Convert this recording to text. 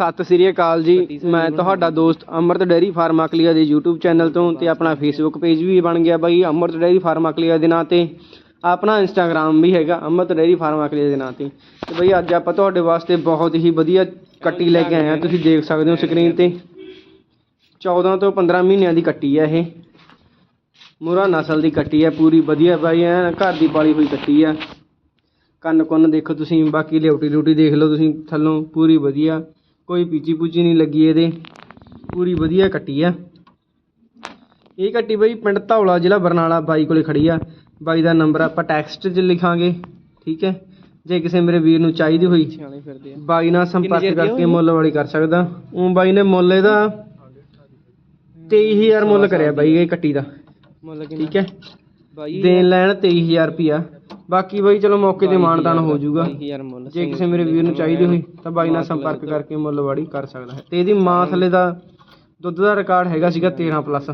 ਸਤਿ ਸ੍ਰੀ ਅਕਾਲ ਜੀ। ਮੈਂ ਤੁਹਾਡਾ ਦੋਸਤ ਅਮਰਤ ਫਾਰਮ ਅਕਲੀਆ ਦੇ YouTube ਚੈਨਲ ਤੋਂ ਤੇ ਆਪਣਾ Facebook ਪੇਜ ਵੀ ਬਣ ਗਿਆ ਬਾਈ ਅਮਰਤ ਡੇਅਰੀ ਫਾਰਮ ਅਕਲੀਆ ਦੇ ਨਾਂ ਤੇ। ਆਪਣਾ Instagram ਵੀ ਹੈਗਾ ਅਮਰਤ ਫਾਰਮ ਅਕਲੀਆ ਦੇ ਨਾਂ ਤੇ। ਤੇ ਬਈ ਅੱਜ ਆਪਾਂ ਤੁਹਾਡੇ ਵਾਸਤੇ ਬਹੁਤ ਹੀ ਵਧੀਆ ਕੱਟੀ ਲੈ ਕੇ ਆਏ ਆ ਤੁਸੀਂ ਦੇਖ ਸਕਦੇ ਹੋ ਸਕਰੀਨ ਤੇ। 14 ਤੋਂ 15 ਮਹੀਨਿਆਂ ਦੀ ਕੱਟੀ ਹੈ ਇਹ। ਮੁਰਾ ਨਸਲ ਦੀ ਕੱਟੀ ਹੈ ਪੂਰੀ ਵਧੀਆ ਬਾਈ ਐਨ ਘਰ ਦੀ ਪਾਲੀ ਹੋਈ ਕੱਟੀ ਆ। ਕੰਨ ਕੁੰਨ ਦੇਖੋ ਤੁਸੀਂ ਬਾਕੀ ਲਿਉਟੀ ਲਿਉਟੀ ਦੇਖ ਲਓ ਤੁਸੀਂ ਥੱਲੋਂ ਪੂਰੀ ਵਧੀਆ। ਕੋਈ ਪੀਚੀ ਪੂਚੀ ਨਹੀਂ ਲੱਗੀ ਇਹਦੇ। ਪੂਰੀ ਵਧੀਆ ਕੱਟੀ ਆ। ਇਹ ਕੱਟੀ ਬਈ ਪਿੰਡ ਧੌਲਾ ਜ਼ਿਲ੍ਹਾ ਬਰਨਾਲਾ ਬਾਈ ਕੋਲੇ ਖੜੀ ਆ। ਬਾਈ ਦਾ ਨੰਬਰ ਆਪਾਂ ਟੈਕਸਟ 'ਚ ਲਿਖਾਂਗੇ ਠੀਕ ਹੈ? ਜੇ ਕਿਸੇ ਮੇਰੇ ਵੀਰ ਨੂੰ ਚਾਹੀਦੀ ਹੋਈ ਫਿਰਦੇ ਬਾਈ ਨਾਲ ਸੰਪਰਕ ਕਰਕੇ? ਮੁੱਲ ਵਾਲੀ ਕਰ ਸਕਦਾ। ਉਹ ਬਾਈ ਨੇ ਮੁੱਲ ਇਹਦਾ 23000 ਮੁੱਲ ਕਰਿਆ ਬਾਈ ਇਹ ਕੱਟੀ ਦਾ ਮੁੱਲ ਠੀਕ ਹੈ? ਬਾਈ ਦੇਣ ਲੈਣ 23000 ਰੁਪਿਆ ਬਾਕੀ ਬਾਈ ਚਲੋ ਮੌਕੇ ਤੇ ਮਾਨਤਾਨ ਹੋ ਜਾਊਗਾ। 22000 ਮੁੱਲ ਜੇ ਕਿਸੇ ਮੇਰੇ ਵੀਰ ਨੂੰ ਚਾਹੀਦੀ ਹੋਈ ਤਾਂ ਬਾਈ ਨਾਲ ਸੰਪਰਕ ਕਰਕੇ ਮੁੱਲ ਵਾੜੀ ਕਰ ਸਕਦਾ ਹੈ। ਤੇ ਇਹਦੀ ਮਾਂ ਥੱਲੇ ਦਾ ਦੁੱਧ ਦਾ ਰਿਕਾਰਡ ਹੈਗਾ ਸੀਗਾ 13 ਪਲੱਸ